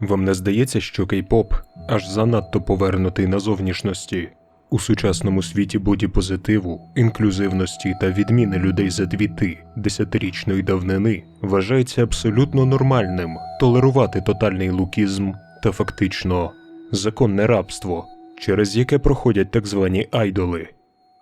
Вам не здається, що кей-поп аж занадто повернутий на зовнішності? У сучасному світі бодіпозитиву, інклюзивності та відміни людей за двіти десятирічної давнини вважається абсолютно нормальним толерувати тотальний лукізм та фактично законне рабство, через яке проходять так звані айдоли.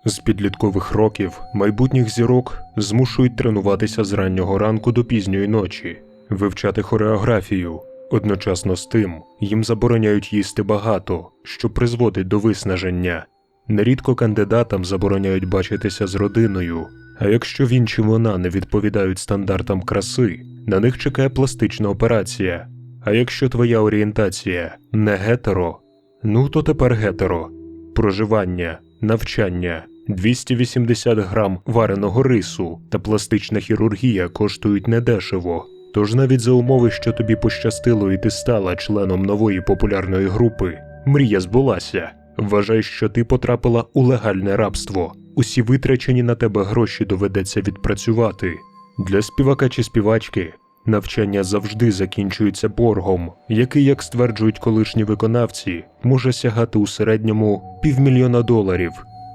З підліткових років майбутніх зірок змушують тренуватися з раннього ранку до пізньої ночі, вивчати хореографію. Одночасно з тим їм забороняють їсти багато, що призводить до виснаження. Нерідко кандидатам забороняють бачитися з родиною, а якщо він чи вона не відповідають стандартам краси, на них чекає пластична операція. А якщо твоя орієнтація не гетеро, ну то тепер гетеро. Проживання, навчання, 280 грам вареного рису та пластична хірургія коштують недешево. Тож навіть за умови, що тобі пощастило і ти стала членом нової популярної групи, мрія збулася. Вважай, що ти потрапила у легальне рабство. Усі витрачені на тебе гроші доведеться відпрацювати. Для співака чи співачки навчання завжди закінчується боргом, який, як стверджують колишні виконавці, може сягати у середньому півмільйона доларів.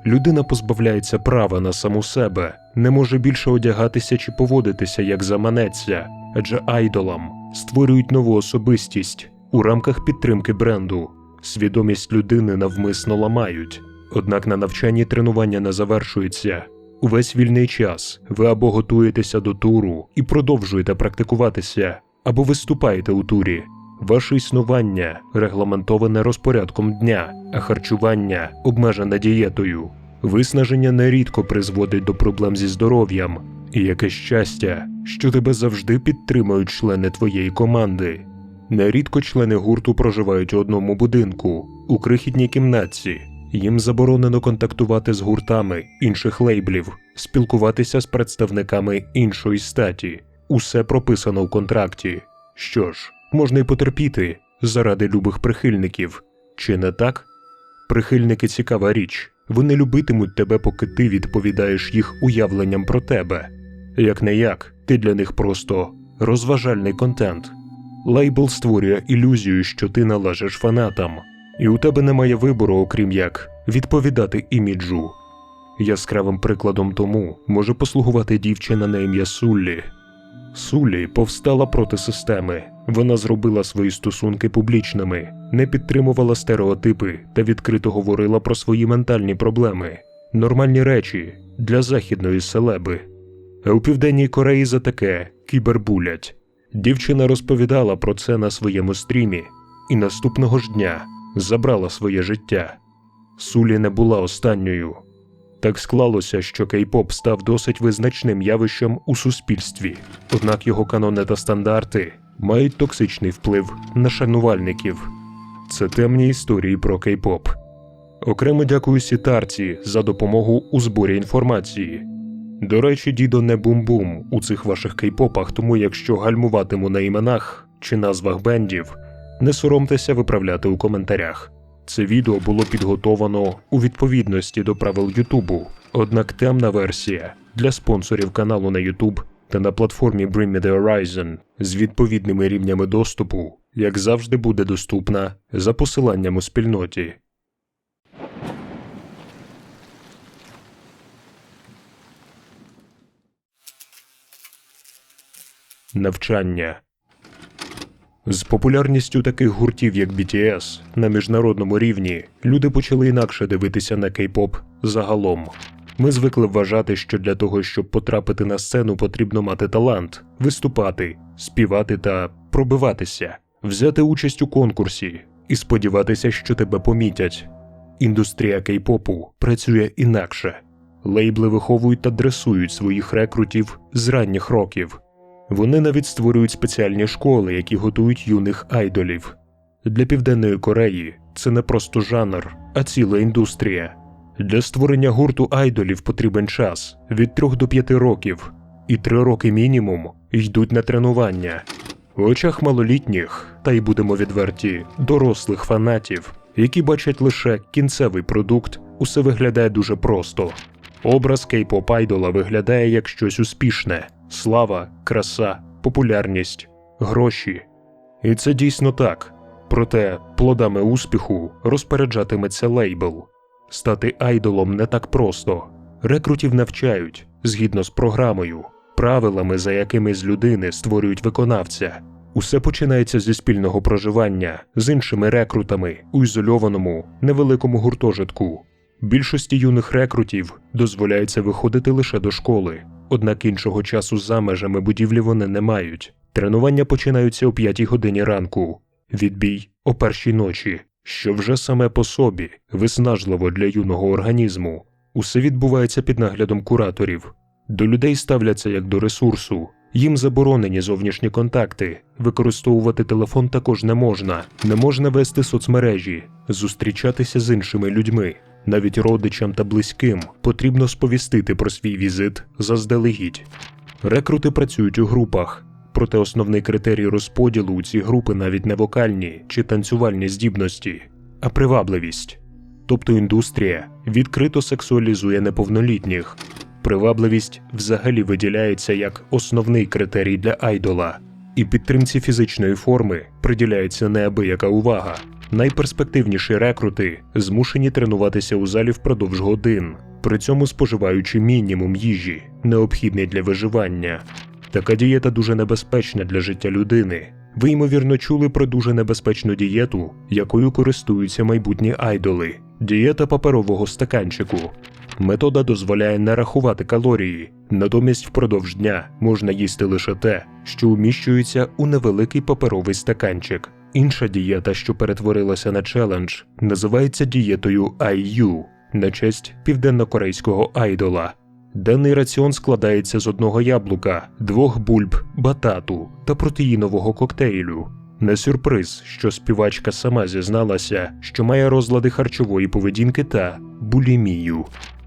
Людина позбавляється права на саму себе, не може більше одягатися чи поводитися як заманеться, адже айдолам створюють нову особистість у рамках підтримки бренду. Свідомість людини навмисно ламають. Однак на навчанні тренування не завершується. Увесь вільний час ви або готуєтеся до туру і продовжуєте практикуватися, або виступаєте у турі. Ваше існування регламентоване розпорядком дня, а харчування обмежене дієтою. Виснаження нерідко призводить до проблем зі здоров'ям, і яке щастя, що тебе завжди підтримують члени твоєї команди. Нерідко члени гурту проживають у одному будинку, у крихітній кімнатці. Їм заборонено контактувати з гуртами інших лейблів, спілкуватися з представниками іншої статі. Усе прописано в контракті. Що ж, можна й потерпіти заради любих прихильників. Чи не так? Прихильники цікава річ. Вони любитимуть тебе, поки ти відповідаєш їх уявленням про тебе. Як не як, ти для них просто розважальний контент. Лейбл створює ілюзію, що ти належиш фанатам, і у тебе немає вибору, окрім як відповідати іміджу. Яскравим прикладом тому може послугувати дівчина на ім'я Суллі. Суллі повстала проти системи. Вона зробила свої стосунки публічними, не підтримувала стереотипи та відкрито говорила про свої ментальні проблеми, нормальні речі для західної селеби. У південній Кореї за таке кібербулять. Дівчина розповідала про це на своєму стрімі, і наступного ж дня забрала своє життя. Сулі не була останньою. Так склалося, що кей-поп став досить визначним явищем у суспільстві, однак його канони та стандарти мають токсичний вплив на шанувальників. Це темні історії про кей-поп. Окремо дякую Сітарці за допомогу у зборі інформації. До речі, дідо не бум-бум у цих ваших кей-попах, тому якщо гальмуватиму на іменах чи назвах бендів, не соромтеся виправляти у коментарях. Це відео було підготовано у відповідності до правил Ютубу, однак темна версія для спонсорів каналу на Ютуб та на платформі Bring Me The Horizon з відповідними рівнями доступу, як завжди, буде доступна за посиланням у спільноті. Навчання з популярністю таких гуртів, як BTS, на міжнародному рівні люди почали інакше дивитися на кей-поп загалом. Ми звикли вважати, що для того, щоб потрапити на сцену, потрібно мати талант, виступати, співати та пробиватися, взяти участь у конкурсі і сподіватися, що тебе помітять. Індустрія кей-попу працює інакше. Лейбли виховують та дресують своїх рекрутів з ранніх років. Вони навіть створюють спеціальні школи, які готують юних айдолів. Для Південної Кореї це не просто жанр, а ціла індустрія. Для створення гурту айдолів потрібен час від 3 до 5 років, і 3 роки мінімум йдуть на тренування. В очах малолітніх, та й будемо відверті, дорослих фанатів, які бачать лише кінцевий продукт, усе виглядає дуже просто. Образ кей-поп айдола виглядає як щось успішне слава, краса, популярність, гроші. І це дійсно так. Проте плодами успіху розпоряджатиметься лейбл. Стати айдолом не так просто. Рекрутів навчають згідно з програмою, правилами, за якими з людини створюють виконавця. Усе починається зі спільного проживання з іншими рекрутами у ізольованому невеликому гуртожитку. Більшості юних рекрутів дозволяється виходити лише до школи, однак іншого часу за межами будівлі вони не мають. Тренування починаються о 5 годині ранку, відбій о першій ночі, що вже саме по собі виснажливо для юного організму. Усе відбувається під наглядом кураторів. До людей ставляться як до ресурсу. Їм заборонені зовнішні контакти. Використовувати телефон також не можна, не можна вести соцмережі, зустрічатися з іншими людьми. Навіть родичам та близьким потрібно сповістити про свій візит заздалегідь. Рекрути працюють у групах, проте основний критерій розподілу у ці групи навіть не вокальні чи танцювальні здібності, а привабливість. Тобто індустрія відкрито сексуалізує неповнолітніх. Привабливість взагалі виділяється як основний критерій для айдола, і підтримці фізичної форми приділяється неабияка увага. Найперспективніші рекрути змушені тренуватися у залі впродовж годин, при цьому споживаючи мінімум їжі, необхідний для виживання. Така дієта дуже небезпечна для життя людини. Ви ймовірно чули про дуже небезпечну дієту, якою користуються майбутні айдоли дієта паперового стаканчику. Метода дозволяє не рахувати калорії, натомість впродовж дня можна їсти лише те, що уміщується у невеликий паперовий стаканчик. Інша дієта, що перетворилася на челендж, називається дієтою IU на честь південнокорейського айдола. Денний раціон складається з одного яблука, двох бульб, батату та протеїнового коктейлю. Не сюрприз, що співачка сама зізналася, що має розлади харчової поведінки та булімію.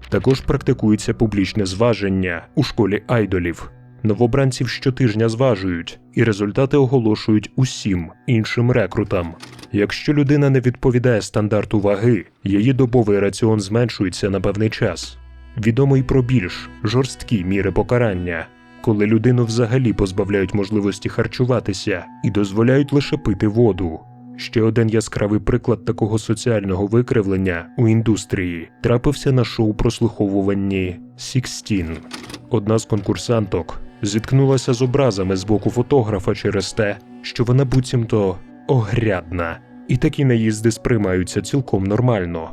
Також практикується публічне зваження у школі айдолів. Новобранців щотижня зважують, і результати оголошують усім іншим рекрутам. Якщо людина не відповідає стандарту ваги, її добовий раціон зменшується на певний час. Відомо й про більш жорсткі міри покарання, коли людину взагалі позбавляють можливості харчуватися і дозволяють лише пити воду. Ще один яскравий приклад такого соціального викривлення у індустрії трапився на шоу прослуховуванні Сікстін. Одна з конкурсанток зіткнулася з образами з боку фотографа через те, що вона буцімто огрядна, і такі наїзди сприймаються цілком нормально.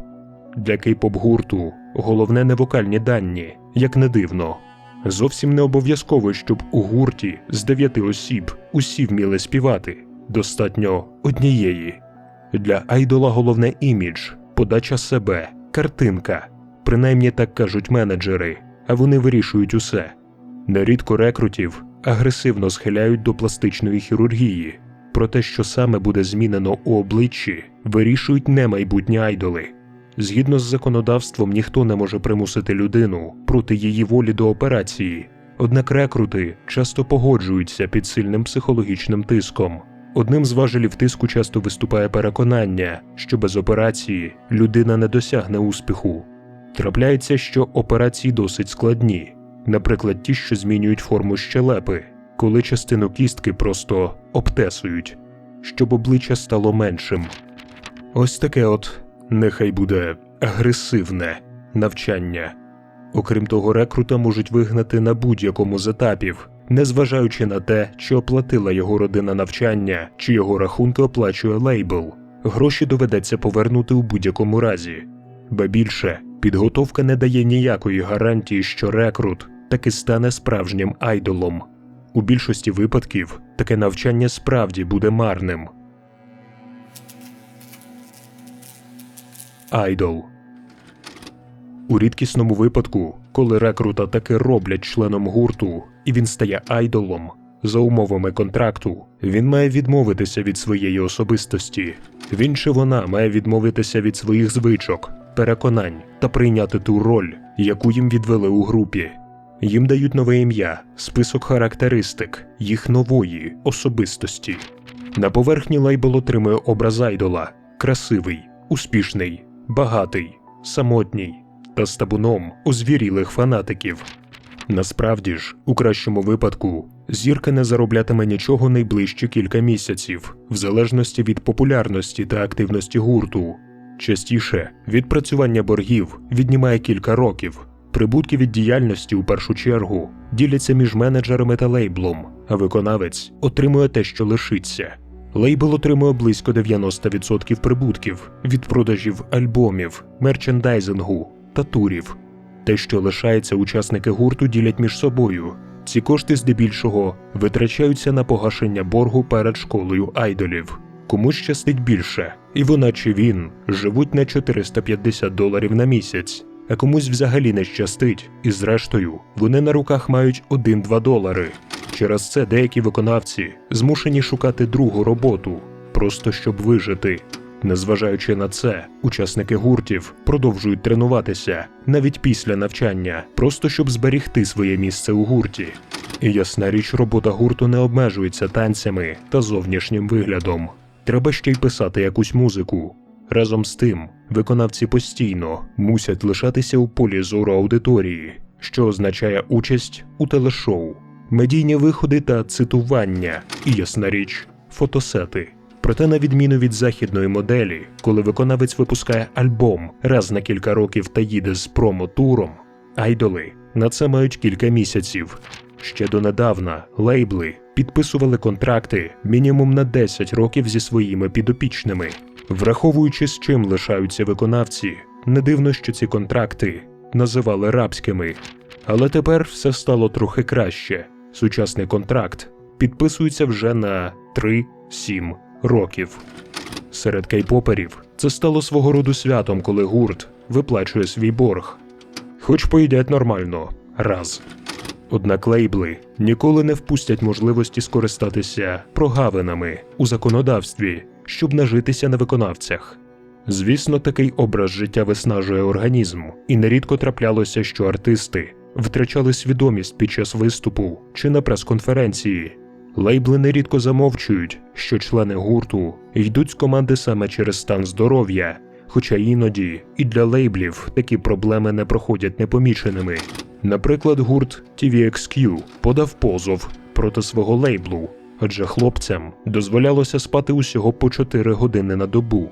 Для кей-поп гурту головне не вокальні дані, як не дивно. Зовсім не обов'язково, щоб у гурті з дев'яти осіб усі вміли співати. Достатньо однієї. Для айдола головне імідж, подача себе, картинка. Принаймні так кажуть менеджери, а вони вирішують усе. Нерідко рекрутів агресивно схиляють до пластичної хірургії. Про те, що саме буде змінено у обличчі, вирішують не майбутні айдоли. Згідно з законодавством, ніхто не може примусити людину проти її волі до операції, однак рекрути часто погоджуються під сильним психологічним тиском. Одним з важелів тиску часто виступає переконання, що без операції людина не досягне успіху. Трапляється, що операції досить складні, наприклад, ті, що змінюють форму щелепи, коли частину кістки просто обтесують, щоб обличчя стало меншим. Ось таке от нехай буде агресивне навчання. Окрім того, рекрута можуть вигнати на будь-якому з етапів, незважаючи на те, чи оплатила його родина навчання, чи його рахунки оплачує лейбл. Гроші доведеться повернути у будь-якому разі. Ба більше, підготовка не дає ніякої гарантії, що рекрут таки стане справжнім айдолом. У більшості випадків таке навчання справді буде марним. Айдол. У рідкісному випадку, коли рекрута таки роблять членом гурту, і він стає айдолом, за умовами контракту, він має відмовитися від своєї особистості. Він чи вона має відмовитися від своїх звичок, переконань та прийняти ту роль, яку їм відвели у групі. Їм дають нове ім'я, список характеристик, їх нової особистості. На поверхні лейбл отримує образ айдола красивий, успішний, багатий, самотній та з табуном озвірілих фанатиків. Насправді ж, у кращому випадку, зірка не зароблятиме нічого найближчі кілька місяців, в залежності від популярності та активності гурту. Частіше відпрацювання боргів віднімає кілька років. Прибутки від діяльності у першу чергу діляться між менеджерами та лейблом, а виконавець отримує те, що лишиться. Лейбл отримує близько 90% прибутків від продажів альбомів, мерчендайзингу та турів. Те, що лишається, учасники гурту ділять між собою. Ці кошти здебільшого витрачаються на погашення боргу перед школою айдолів. Комусь щастить більше, і вона чи він живуть на 450 доларів на місяць, а комусь взагалі не щастить, і зрештою вони на руках мають 1-2 долари. Через це деякі виконавці змушені шукати другу роботу, просто щоб вижити. Незважаючи на це, учасники гуртів продовжують тренуватися навіть після навчання, просто щоб зберігти своє місце у гурті. І ясна річ, робота гурту не обмежується танцями та зовнішнім виглядом. Треба ще й писати якусь музику. Разом з тим, виконавці постійно мусять лишатися у полі зору аудиторії, що означає участь у телешоу, медійні виходи та цитування, і ясна річ, фотосети. Проте, на відміну від західної моделі, коли виконавець випускає альбом раз на кілька років та їде з промо-туром, айдоли на це мають кілька місяців. Ще донедавна лейбли підписували контракти мінімум на 10 років зі своїми підопічними. Враховуючи, з чим лишаються виконавці, не дивно, що ці контракти називали рабськими. Але тепер все стало трохи краще. Сучасний контракт підписується вже на 3-7 років. Серед кейпоперів це стало свого роду святом, коли гурт виплачує свій борг. Хоч поїдять нормально раз. Однак лейбли ніколи не впустять можливості скористатися прогавинами у законодавстві, щоб нажитися на виконавцях. Звісно, такий образ життя виснажує організм, і нерідко траплялося, що артисти втрачали свідомість під час виступу чи на прес-конференції. Лейбли нерідко замовчують, що члени гурту йдуть з команди саме через стан здоров'я, хоча іноді і для лейблів такі проблеми не проходять непоміченими. Наприклад, гурт TVXQ подав позов проти свого лейблу, адже хлопцям дозволялося спати усього по 4 години на добу.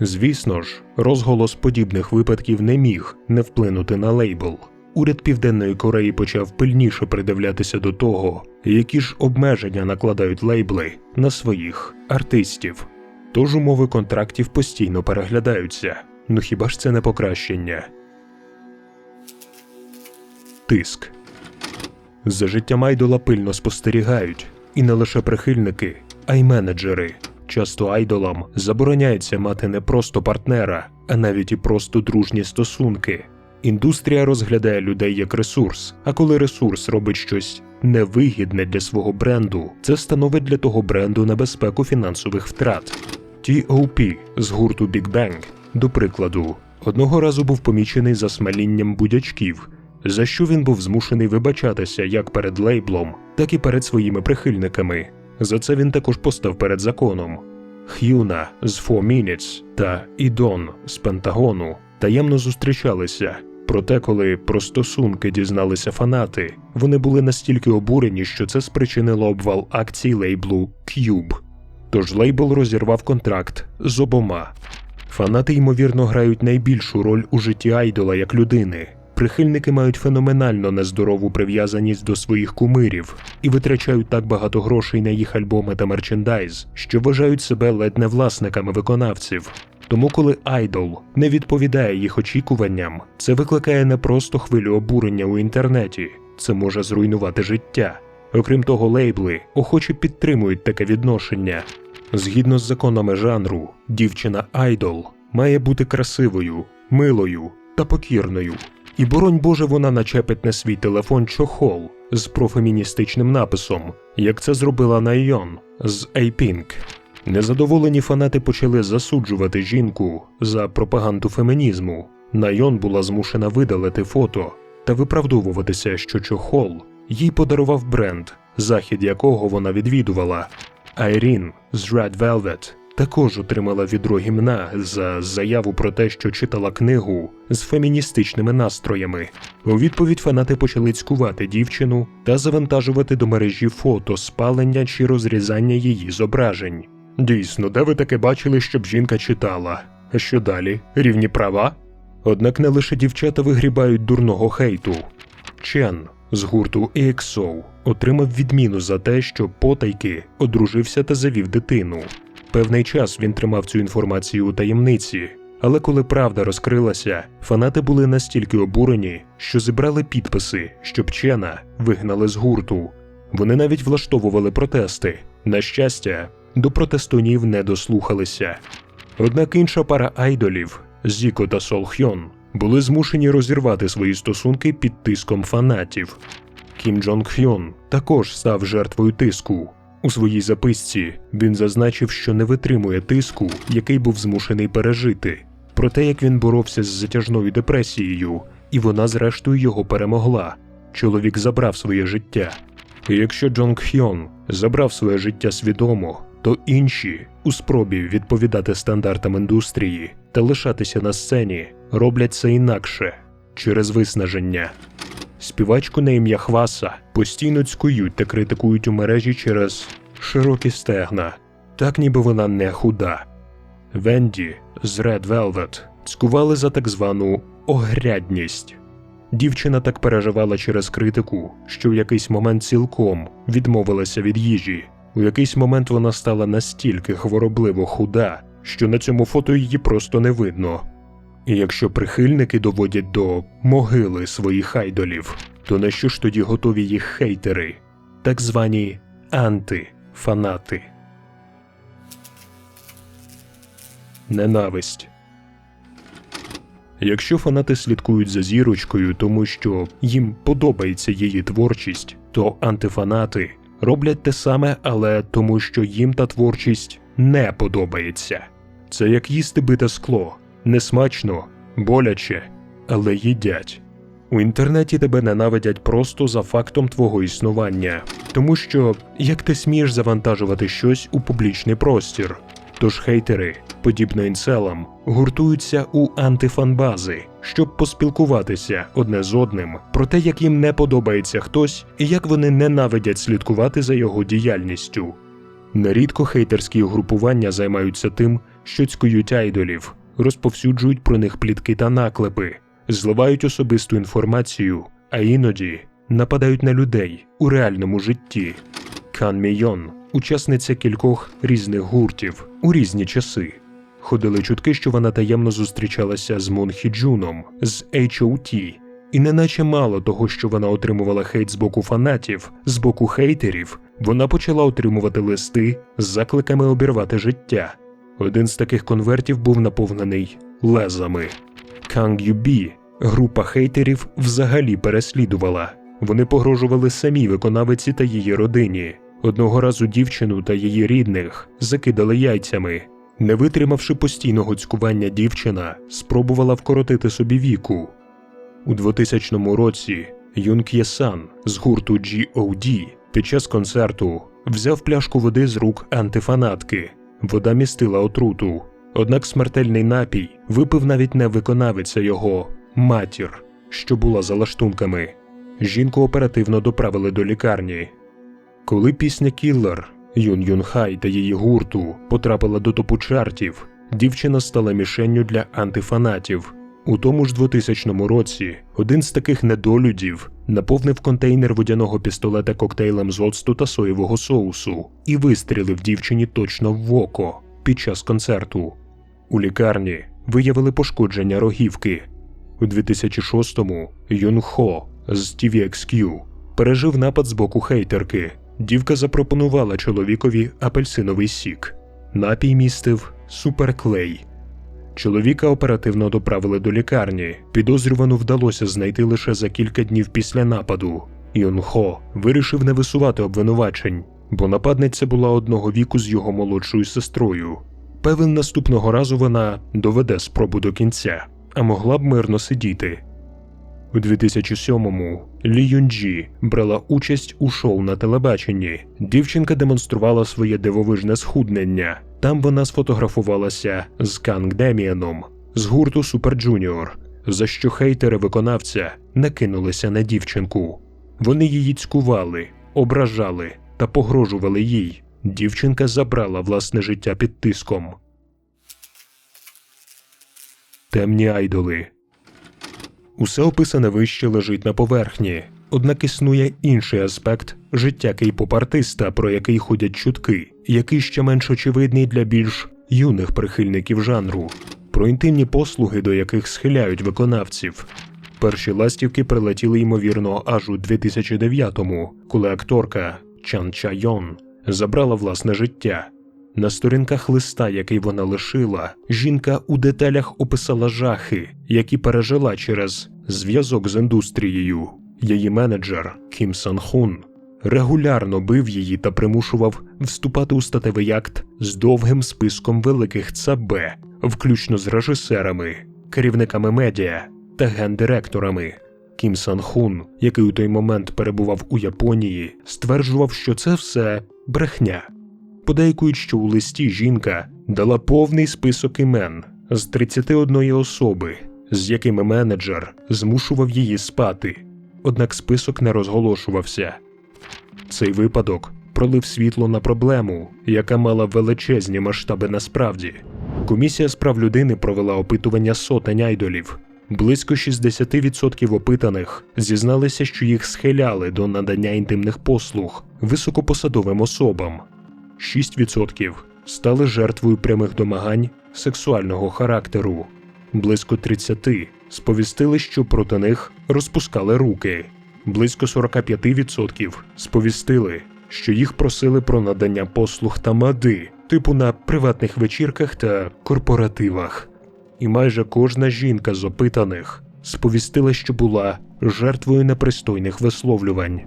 Звісно ж, розголос подібних випадків не міг не вплинути на лейбл. Уряд Південної Кореї почав пильніше придивлятися до того, які ж обмеження накладають лейбли на своїх артистів. Тож умови контрактів постійно переглядаються. Ну хіба ж це не покращення? Тиск за життям айдола пильно спостерігають, і не лише прихильники, а й менеджери. Часто айдолам забороняється мати не просто партнера, а навіть і просто дружні стосунки. Індустрія розглядає людей як ресурс, а коли ресурс робить щось невигідне для свого бренду, це становить для того бренду небезпеку фінансових втрат. T.O.P. з гурту Big Bang, до прикладу, одного разу був помічений за смалінням будячків, за що він був змушений вибачатися як перед лейблом, так і перед своїми прихильниками. За це він також постав перед законом. Х'юна з Four Minutes та Ідон з Пентагону таємно зустрічалися. Проте, коли про стосунки дізналися фанати, вони були настільки обурені, що це спричинило обвал акцій лейблу Cube. Тож лейбл розірвав контракт з обома. Фанати, ймовірно, грають найбільшу роль у житті айдола як людини. Прихильники мають феноменально нездорову прив'язаність до своїх кумирів і витрачають так багато грошей на їх альбоми та мерчендайз, що вважають себе ледь не власниками виконавців. Тому, коли айдол не відповідає їх очікуванням, це викликає не просто хвилю обурення у інтернеті, це може зруйнувати життя. Окрім того, лейбли охоче підтримують таке відношення. Згідно з законами жанру, дівчина айдол має бути красивою, милою та покірною. І боронь Боже, вона начепить на свій телефон чохол з профеміністичним написом, як це зробила Найон з A-Pink. Незадоволені фанати почали засуджувати жінку за пропаганду фемінізму. Найон була змушена видалити фото та виправдовуватися, що чохол їй подарував бренд, захід якого вона відвідувала. Айрін з Red Velvet також отримала відро гімна за заяву про те, що читала книгу з феміністичними настроями. У відповідь фанати почали цькувати дівчину та завантажувати до мережі фото спалення чи розрізання її зображень. Дійсно, де ви таке бачили, щоб жінка читала? А що далі? Рівні права? Однак не лише дівчата вигрібають дурного хейту. Чен з гурту EXO отримав відміну за те, що потайки одружився та завів дитину. Певний час він тримав цю інформацію у таємниці, але коли правда розкрилася, фанати були настільки обурені, що зібрали підписи, щоб Чена вигнали з гурту. Вони навіть влаштовували протести. На щастя, до протестунів не дослухалися. Однак інша пара айдолів Зіко та Сол Хьон були змушені розірвати свої стосунки під тиском фанатів. Кім Джонг Хьон також став жертвою тиску. У своїй записці він зазначив, що не витримує тиску, який був змушений пережити, про те, як він боровся з затяжною депресією, і вона, зрештою, його перемогла. Чоловік забрав своє життя. І якщо Джонг Хьон забрав своє життя свідомо, то інші у спробі відповідати стандартам індустрії та лишатися на сцені роблять це інакше через виснаження. Співачку на ім'я Хваса постійно цькують та критикують у мережі через широкі стегна, так ніби вона не худа. Венді з Red Velvet цькували за так звану огрядність. Дівчина так переживала через критику, що в якийсь момент цілком відмовилася від їжі. У якийсь момент вона стала настільки хворобливо худа, що на цьому фото її просто не видно. І якщо прихильники доводять до могили своїх айдолів, то на що ж тоді готові їх хейтери, так звані антифанати? Ненависть. Якщо фанати слідкують за зірочкою, тому що їм подобається її творчість, то антифанати роблять те саме, але тому, що їм та творчість не подобається. Це як їсти бите скло, несмачно, боляче, але їдять. У інтернеті тебе ненавидять просто за фактом твого існування, тому що як ти смієш завантажувати щось у публічний простір. Тож хейтери, подібно інцелам, гуртуються у антифанбази, щоб поспілкуватися одне з одним про те, як їм не подобається хтось і як вони ненавидять слідкувати за його діяльністю. Нерідко хейтерські угрупування займаються тим, що цькують айдолів, розповсюджують про них плітки та наклепи, зливають особисту інформацію, а іноді нападають на людей у реальному житті. Кан Мійон, учасниця кількох різних гуртів у різні часи. Ходили чутки, що вона таємно зустрічалася з Мун Хіджуном з H.O.T. І неначе мало того, що вона отримувала хейт з боку фанатів, з боку хейтерів, вона почала отримувати листи з закликами обірвати життя. Один з таких конвертів був наповнений лезами. Kang Юбі група хейтерів взагалі переслідувала. Вони погрожували самій виконавиці та її родині. Одного разу дівчину та її рідних закидали яйцями. Не витримавши постійного цькування, дівчина спробувала вкоротити собі віку. У 2000 році Юн К'єсан з гурту G.O.D. під час концерту взяв пляшку води з рук антифанатки. Вода містила отруту. Однак смертельний напій випив навіть не виконавець, його матір, що була за лаштунками. Жінку оперативно доправили до лікарні. Коли пісня Кіллер Юн Юн Хай та її гурту потрапила до топу чартів, дівчина стала мішенню для антифанатів. У тому ж 2000 році один з таких недолюдів наповнив контейнер водяного пістолета коктейлем з оцту та соєвого соусу і вистрілив дівчині точно в око під час концерту. У лікарні виявили пошкодження рогівки. У 2006-му Юн Хо з TVXQ пережив напад з боку хейтерки. Дівка запропонувала чоловікові апельсиновий сік. Напій містив суперклей. Чоловіка оперативно доправили до лікарні. Підозрювану вдалося знайти лише за кілька днів після нападу. Йон-Хо вирішив не висувати обвинувачень, бо нападниця була одного віку з його молодшою сестрою. Певен, наступного разу вона доведе спробу до кінця, а могла б мирно сидіти. У 2007-му Лі Юнджі брала участь у шоу на телебаченні. Дівчинка демонструвала своє дивовижне схуднення. Там вона сфотографувалася з Канг Деміаном з гурту Super Junior, за що хейтери виконавця накинулися на дівчинку. Вони її цькували, ображали та погрожували їй. Дівчинка забрала власне життя під тиском. Темні айдоли. Усе описане вище лежить на поверхні, однак існує інший аспект життя кейпоп-артиста, про який ходять чутки, який ще менш очевидний для більш юних прихильників жанру, про інтимні послуги, до яких схиляють виконавців. Перші ластівки прилетіли ймовірно аж у 2009-му, коли акторка Чан Чайон забрала власне життя. На сторінках листа, який вона лишила, жінка у деталях описала жахи, які пережила через зв'язок з індустрією. Її менеджер Кім Сан Хун регулярно бив її та примушував вступати у статевий акт з довгим списком великих ЦБ, включно з режисерами, керівниками медіа та гендиректорами. Кім Сан Хун, який у той момент перебував у Японії, стверджував, що це все брехня. Подейкують, що у листі жінка дала повний список імен з 31 особи, з якими менеджер змушував її спати, однак список не розголошувався. Цей випадок пролив світло на проблему, яка мала величезні масштаби насправді. Комісія з прав людини провела опитування сотень айдолів. Близько 60% опитаних зізналися, що їх схиляли до надання інтимних послуг високопосадовим особам. 6% стали жертвою прямих домагань сексуального характеру. Близько 30% сповістили, що проти них розпускали руки. Близько 45% сповістили, що їх просили про надання послуг та мади, типу на приватних вечірках та корпоративах. І майже кожна жінка з опитаних сповістила, що була жертвою непристойних висловлювань.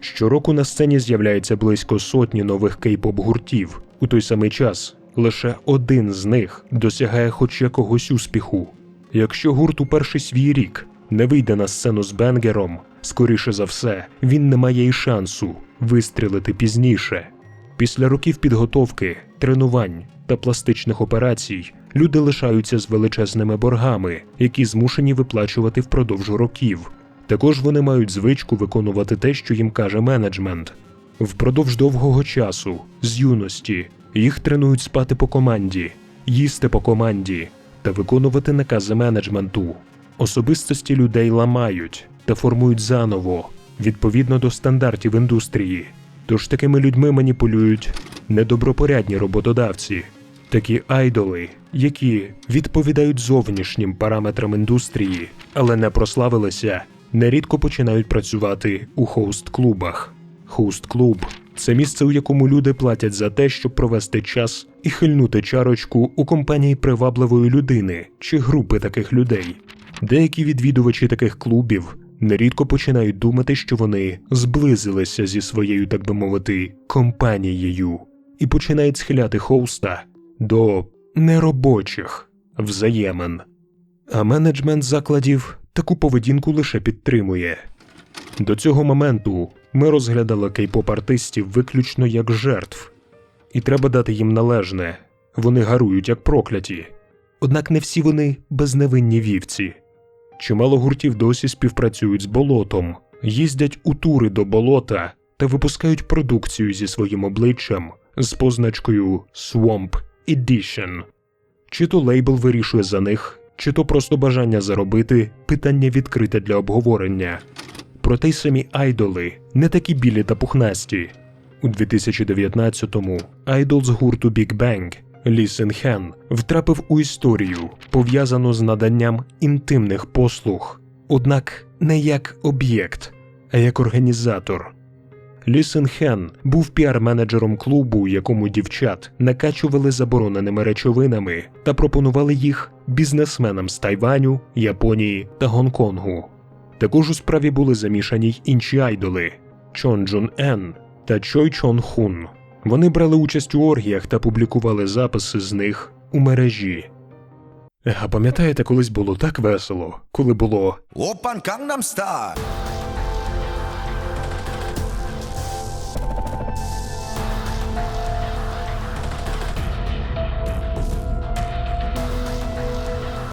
Щороку на сцені з'являється близько сотні нових кей-поп гуртів. У той самий час лише один з них досягає хоч якогось успіху. Якщо гурт у перший свій рік не вийде на сцену з бенгером, скоріше за все, він не має й шансу вистрілити пізніше. Після років підготовки, тренувань та пластичних операцій люди лишаються з величезними боргами, які змушені виплачувати впродовж років. Також вони мають звичку виконувати те, що їм каже менеджмент. Впродовж довгого часу, з юності, їх тренують спати по команді, їсти по команді та виконувати накази менеджменту. Особистості людей ламають та формують заново відповідно до стандартів індустрії. Тож такими людьми маніпулюють недобропорядні роботодавці, такі айдоли, які відповідають зовнішнім параметрам індустрії, але не прославилися, нерідко починають працювати у хоуст-клубах. Хоуст-клуб це місце, у якому люди платять за те, щоб провести час і хильнути чарочку у компанії привабливої людини чи групи таких людей. Деякі відвідувачі таких клубів нерідко починають думати, що вони зблизилися зі своєю, так би мовити, компанією, і починають схиляти хоуста до неробочих взаємин. А менеджмент закладів таку поведінку лише підтримує. До цього моменту ми розглядали кей-поп-артистів виключно як жертв, і треба дати їм належне вони гарують як прокляті. Однак не всі вони безневинні вівці. Чимало гуртів досі співпрацюють з болотом, їздять у тури до болота та випускають продукцію зі своїм обличчям з позначкою Swamp Edition. Чи то лейбл вирішує за них, чи то просто бажання заробити питання відкрите для обговорення. Проте й самі айдоли не такі білі та пухнасті. У 2019-му айдол з гурту Big Bang Лі Сен Хен втрапив у історію, пов'язану з наданням інтимних послуг, однак не як об'єкт, а як організатор. Лі Сен Хен був піар-менеджером клубу, якому дівчат накачували забороненими речовинами та пропонували їх бізнесменам з Тайваню, Японії та Гонконгу. Також у справі були замішані й інші айдоли Чон Джун Ен та Чой Чон Хун. Вони брали участь у оргіях та публікували записи з них у мережі. А пам'ятаєте, колись було так весело, коли було Опан Gangnam Style?